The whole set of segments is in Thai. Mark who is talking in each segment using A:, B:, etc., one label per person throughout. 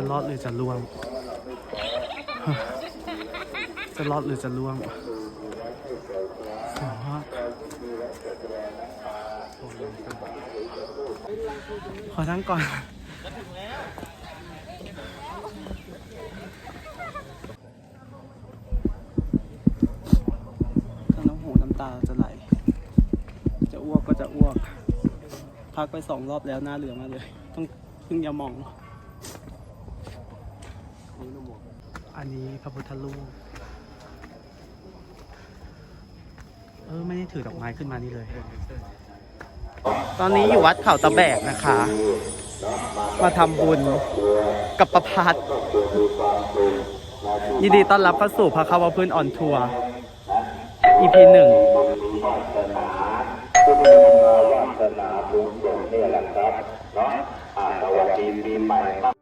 A: จะรอดหรือจะล่วง จะรอดหรือจะล่วงสองฮะขอนั่งก่อนทั้งน้ำหูน้ำตาจะไหล จะอ้วกก็จะอ้วก พักไปสองรอบแล้วหน้าเหลืองมาเลย ต้องพึ่งยาหมอง อั นนี้พระพุทธรูป เออ ไม่ได้ถือดอกไม้ขึ้นมานี่เลย ตอนนี้อยู่วัดเขาตะแบกนะคะ มาทำบุญกับประพัดยินดีต้อนรับเข้าสู่พระคาวพื้นออนทัวร์ EP หนึ่ง
B: นี่แหละครับเนาะสวัสดีปีใหม่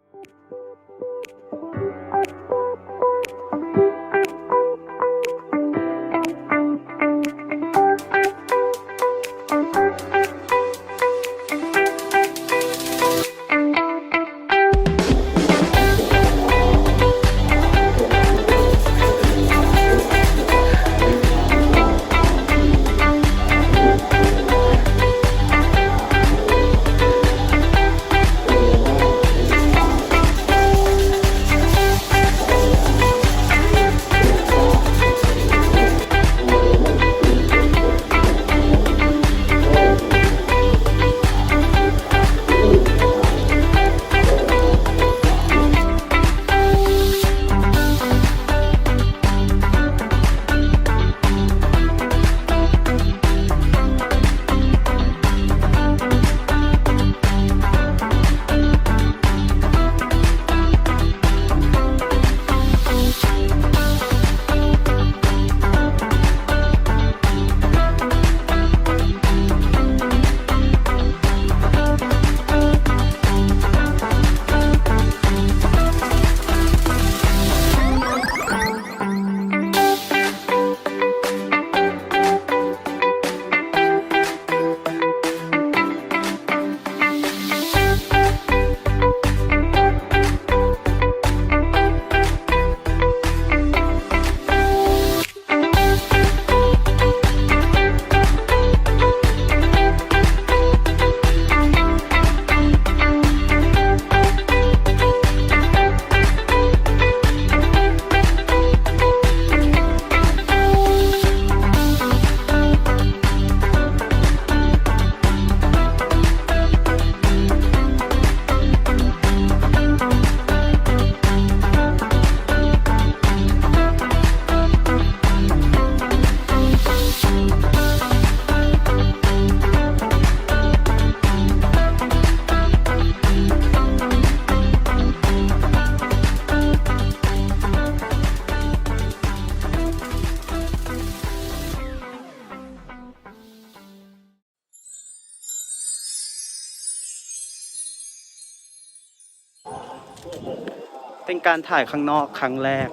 A: การถ่ายข้างนอกครั้งแรก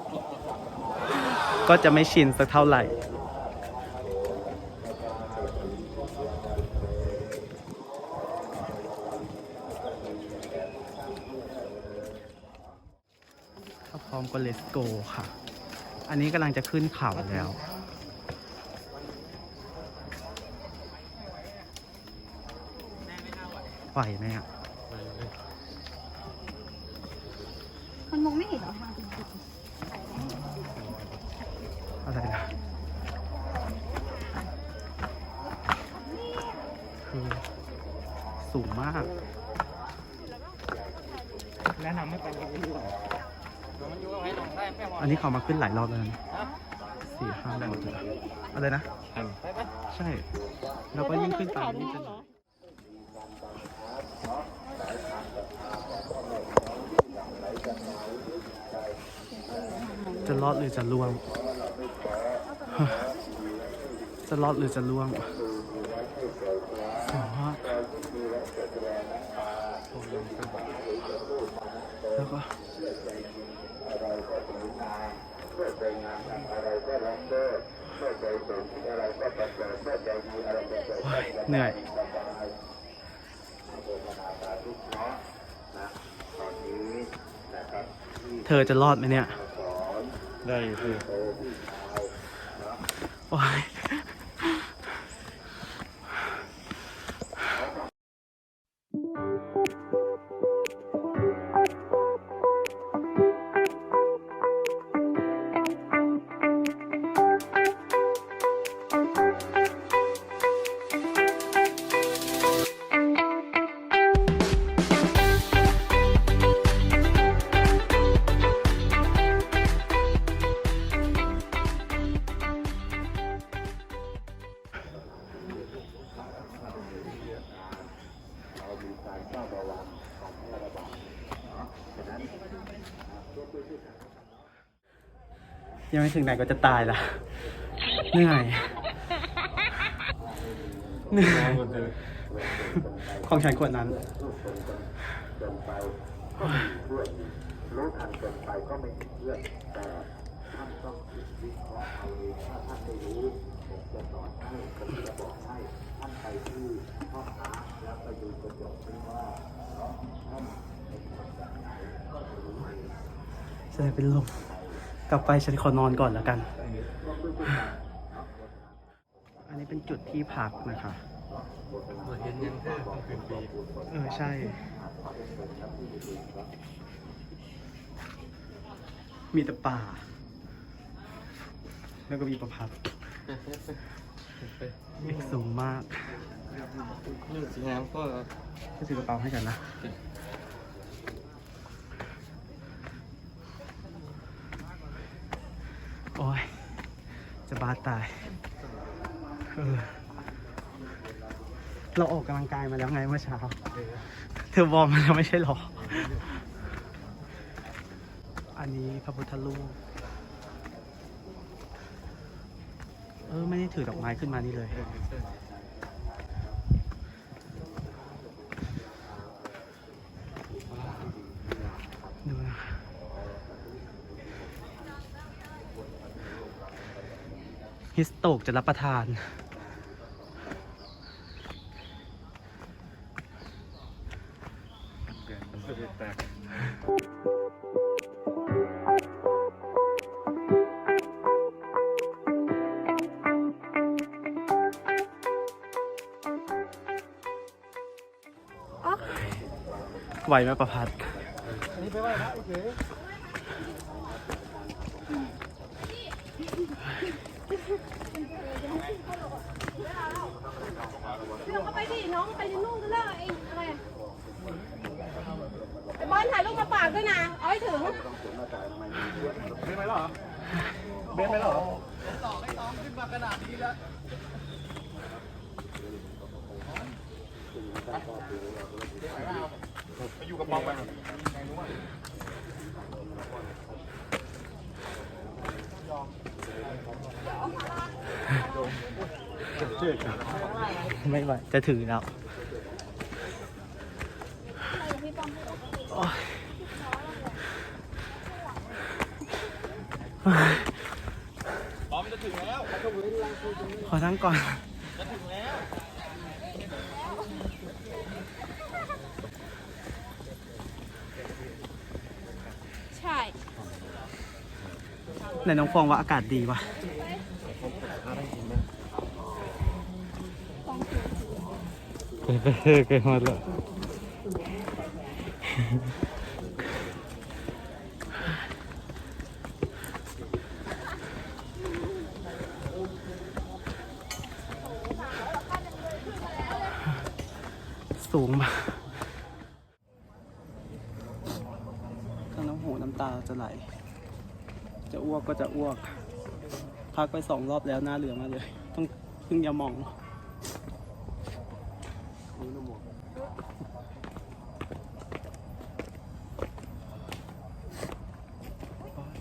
A: ก็จะไม่ชินสักเท่าไหร่ ถ้าพร้อมก็เลสโกค่ะ อันนี้กำลังจะขึ้นเขาแล้วไหวไหมอะ
C: มันม องไม่เห็นเหรอทางจริง
A: อะไรนะคือสูงมาก
D: แนะนำให้ไปกับวิว
A: อันนี้เขามาขึ้นหลายรอบแล้วนะสี่ห้ารอบแล้วอะไรนะ ใช่ แล้วก็ยิ่งขึ้นไปยิ่งจะ จะรอดหรือจะล่วง จะรอดหรือจะล่วงสองฮะแล้วก็ โอ้ยเหนื่อย
B: ตอนนี้นะครับ
A: เธอจะรอดไหมเนี่ย
D: ได้คือ
A: โอ้ย ยังไม่ถึงไหนก็จะตายละเหนื่อยเหนื่อยของฉันขวดนั้น
B: รู้ทันเกินไปก็ไม่ผิดเรื่องแต่ท่านต้องคิดวิเคราะห์เอาเองถ้าท่านไม่รู้ผมจะสอนให้ผมจะบอกให้ท่านไปที่พ่อค้าแล้วไปดูกระจกที่ว่าท่านเป็นคนแบบไหนก็จะรู้เอง
A: ฉันจะเป็นลม กลับไปฉันขอนอนก่อนแล้วกัน อันนี้เป็นจุดที่พักนะคะ
D: เห็นยังแค่ต้องคืนปี
A: เออใช่ มีแต่ป่า แล้วก็มีประพัดเอกสูงมาก
D: เรื่องสีน้ำก็
A: จะถือกระเป๋าให้กันนะ โอ้ย จะบาดตายเออเราออกกำลังกายมาแล้วไงเมื่อเช้า เธอวอร์มมาแล้วไม่ใช่หรอ อันนี้พระพุทธรูป เออ ไม่ได้ถือดอกไม้ขึ้นมานี่เลย ดูนะิสโตกจะรับประทาน ไหวไหมประพัด
C: น้องก็ไปดิน้องไปดินู่นก็เลิกไอ้อะไรอะไอ้บอลถ่ายรูปมาฝากด้วยนะเอาให้ถึง
A: ไม่ไหวจะถือแล้วโอ๊ยขอทั้งก่อน
C: ใช่
A: ไหนน้องฟองว่าอากาศดีวะ เกิดเกิดมาแล้วสูงมากทั้งน้ำหูน้ำตาจะไหล จะอ้วกก็จะอ้วก พักไปสองรอบแล้วหน้าเหลืองมาเลย ต้องพึ่งยาหมอง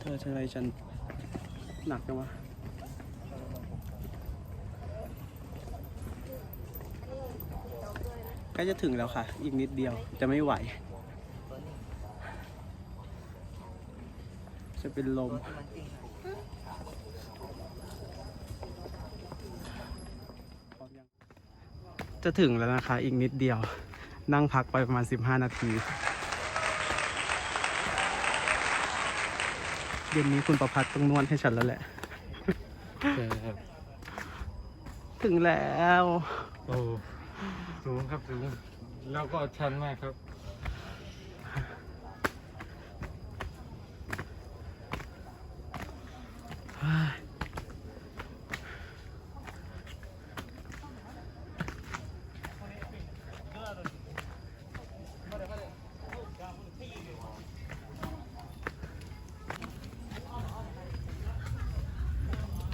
A: เธอทำไมฉันหนักจังวะใกล้จะถึงแล้วค่ะ อีกนิดเดียวจะไม่ไหว จะเป็นลม จะถึงแล้วนะคะ อีกนิดเดียว นั่งพักไปประมาณ 15 นาที เย็นนี้คุณประพัฒน์ต้องนวดให้ฉันแล้วแหละ
D: ใช่ครับ
A: ถึงแล้ว
D: โอ้ สูงครับสูง แล้วก็ชันมากครับ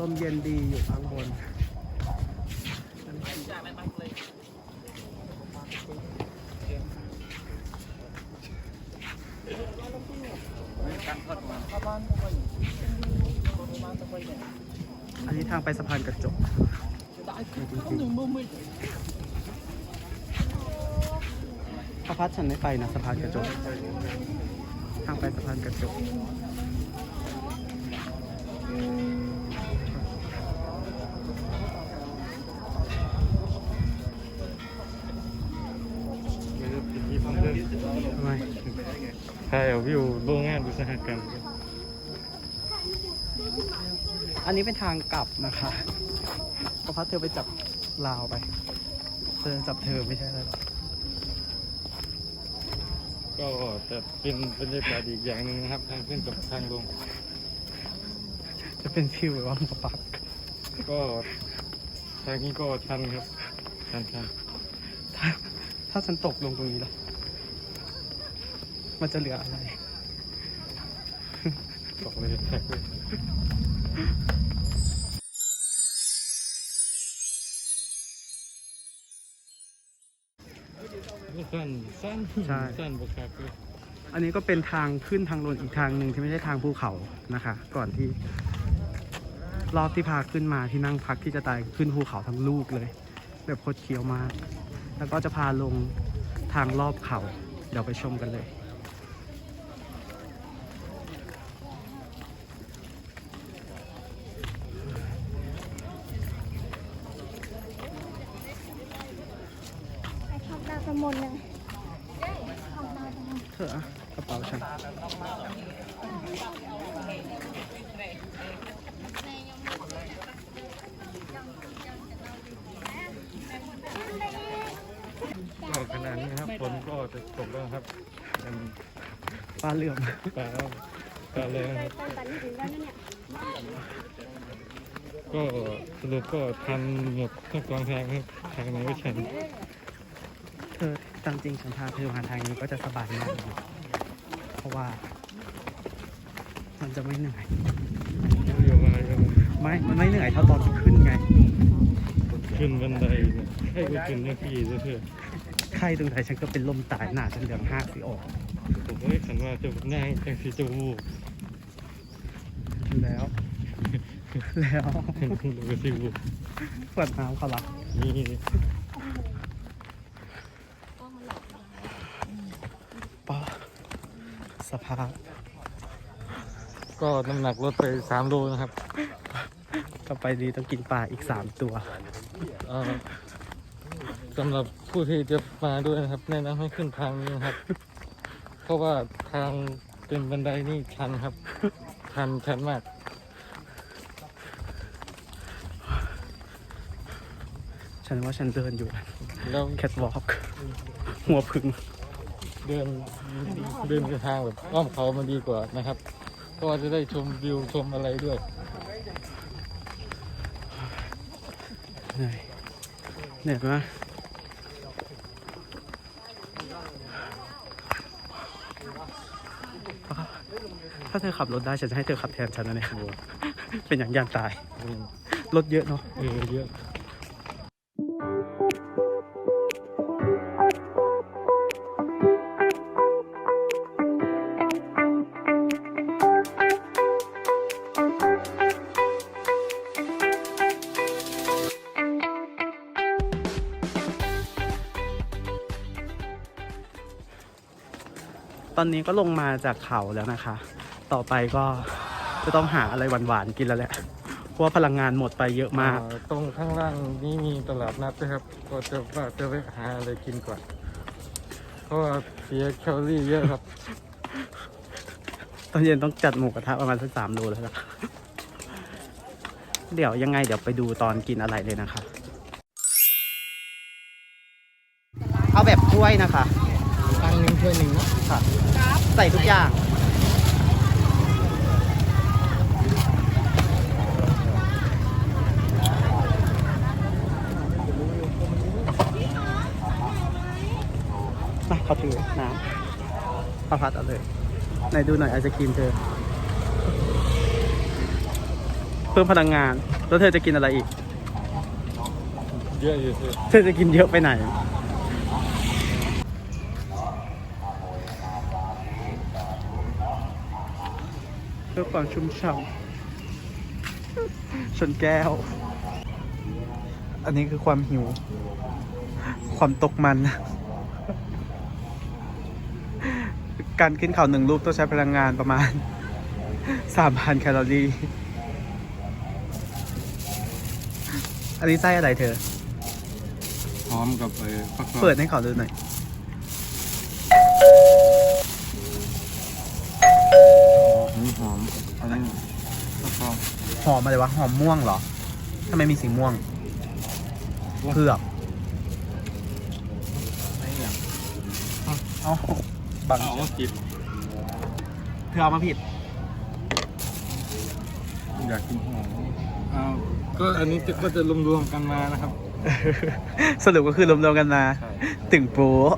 A: ลมเย็นดีอยู่ข้างบนอันนี้ทางไปสะพานกระจกพระพัดฉันไม่ไปนะสะพานกระจก ทางไปสะพานกระจก
D: วิวโรงงานอุตสาหกรรม
A: อันนี้เป็นทางกลับนะคะพระพัดเธอไปจับลาวไปเธอจับเธอไม่ใช่แล้วหรอ
D: ก็จะเป็นบรรยากาศอีกอย่างหนึ่งนะครับ ทางขึ้นกับทางลง
A: จะเป็นฟิวแบบว่ามาปัก
D: ก็ทางนี้ก็ชันครับชันชัน
A: ถ้าถ้าฉันตกลงตรงนี้แล้ว มันจะเหลืออะไร
D: ตกเลยแท็กเลยสั้นสั้น
A: ใช่
D: สั้นบวกครับเลย
A: อันนี้ก็เป็นทางขึ้นทางลงอีกทางหนึ่งที่ไม่ใช่ทางภูเขานะคะ ก่อนที่ รอบที่พาขึ้นมาที่นั่งพักที่จะตายขึ้นภูเขาทั้งลูกเลย แบบโคตรเคี้ยวมาก แล้วก็จะพาลงทางรอบเขา เดี๋ยวไปชมกันเลย
C: ไอ้ขับดาวสมนเลย
A: เธออะกระเป๋าฉัน
D: ก็ขนาดนี้นะครับฝนก็จะตกแล้วครับเป็น
A: ฟ้าเหลื่อม
D: ปลาปลาเลยนะครับ
C: ตอนตันถึงแล้วเนี่ย
D: ก็สรุปก็ทันหมดทั้งกองทางครับทางไหนก็ชัน
A: เธอตามจริงฉันพาเธอมาทางนี้ก็จะสบายมากเลยเพราะว่า มันจะไม่เหนื่อย
D: เรียวมาก็
A: ไม่ มันไม่เหนื่อยเท่าตอนที่ขึ้นไง
D: ขึ้นบันไดเนี่ยให้ก็ขึ้นยังพี่ซะเถอะ
A: ใครตรงไหนฉันก็เป็นลมตายหนาฉันเหลืองห้าสิออก
D: ผมก็ขันว่าจะนั่งจังสีจะวูบ
A: แล้ว แล้ว
D: หรือว่าสิวูบ
A: ปวดน้ำเขาละ
D: นี่
A: ป้าสภาพ
D: ก็น้ำหนักลดไปสามโลนะครับ
A: ต่อไปดีต้องกินปลาอีกสามตัว
D: เอ่อ สำหรับผู้ที่จะมาด้วยนะครับ แนะนำให้ขึ้นทางนี้นะครับ เพราะว่าทางเป็นบันไดนี่ชันครับ ชันชันมาก
A: ฉันว่าฉันเดินอยู่
D: แล้ว
A: แคทวอล์กหัวพึ่ง
D: เดินเดินไปทางแบบอ้อมเขามันดีกว่านะครับ เพราะว่าจะได้ชมวิวชมอะไรด้วย
A: เหนื่อยเหนื่อยมาก ถ้าเธอขับรถได้ฉันจะให้เธอขับแทนฉันนะเนี่ยเป็นอย่างยานตาย รถเยอะเนาะ
D: เออเยอะ
A: ตอนนี้ก็ลงมาจากเขาแล้วนะคะ ต่อไปก็จะต้องหาอะไรหวานๆกินแล้วแหละ เพราะว่าพลังงานหมดไปเยอะมาก
D: อ่ตรงข้างล่างนี้มีตลาดนัดนะครับ ก็จะว่าจะไปหาอะไรกินก่อน เพราะว่าเสียแคลอรี่เยอะครับ
A: ตอนเย็นต้องจัดหมูกระทะประมาณสักสามโลแล้วล่ะ เดี๋ยวยังไงเดี๋ยวไปดูตอนกินอะไรเลยนะคะ เอาแบบถ้วยนะคะ
D: ตังหนึ่งถ้วยหนึ่งนะ
A: ค่ะ ใส่ทุกอย่าง เขาถือน้ำเอาพัดเอาเลยไหนดูหน่อยไอศครีมเธอ เพิ่มพลังงาน แล้วเธอจะกินอะไรอีก
D: เยอะอยู่
A: เธอจะกินเยอะไปไหน เพื่อความชุ่มฉ่ำชนแก้ว อันนี้คือความหิว ความตกมัน การขึ้นเขาหนึ่งรูปต้องใช้พลังงานประมาณ 3,000 แคลอรี่ อันนี้ไส้อะไรเธอ
D: พร้อมกับเออฟักทอง
A: เปิดให้เขาดูหน่อย
D: นี่หอมอันนี้ฟักทอง
A: หอมอะไรวะ หอมม่วงเหรอทำไมมีสีม่วงเผือก
D: ไม่อยาก
A: เอา บัง
D: เอามากิน
A: เธอเอามาผิด
D: อยากกินหอมอ้าวก็อันนี้จะก็จะรวมๆกันมานะครับ
A: สรุปก็คือรวมๆกันมา
D: ใช่
A: ตึงโป๊ะ